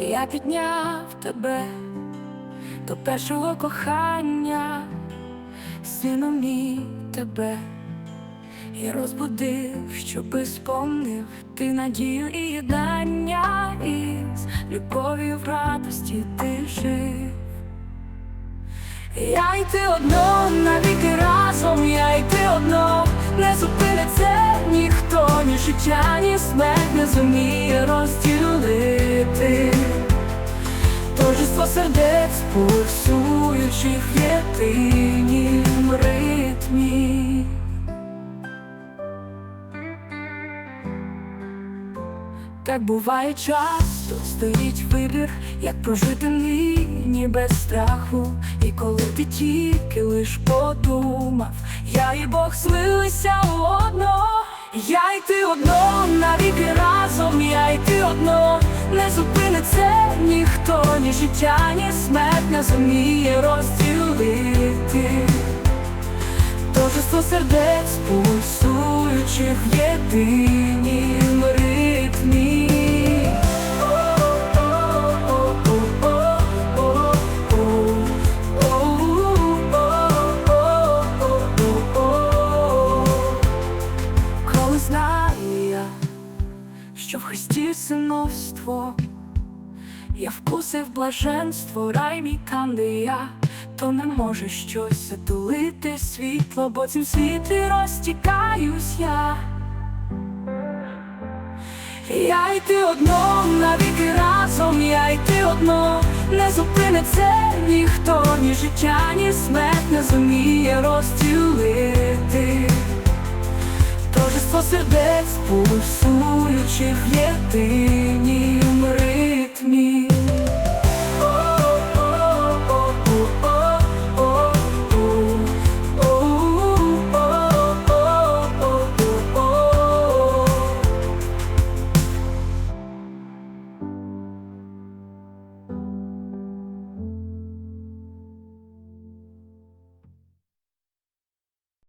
Я підняв тебе до першого кохання, сином мій тебе, і розбудив, щоби спомнив ти надію і єднання, і з любов'ю в радості ти жив. Я й ти одно, навіки разом, я й ти одно, не зупиниться ніхто, ні життя, ні смерть не зуміє розділити. Сердець, пульсуючих єдинім ритмі. Так буває часто, стоїть вибір, як прожити нині без страху. І коли ти тільки лиш подумав, я і Бог слилися одно, я й ти одно, навіки разом, я й ти одно, не зупиниться ніхто, ні життя, ні смерть не зуміє розділити. Торжество сердець, пульсуючих в єдинім ритмі. Коли знаю я, що в Христі синовство, я вкусив блаженство, рай мій там, я, то не може щось затулити світло, бо цим світлі розтікаюсь я. Я й ти одно, навіки разом, я й ти одно, не зупиниться ніхто, ні життя, ні смерть не зуміє розділити. Торжество сердець, пульсуючих ритмі.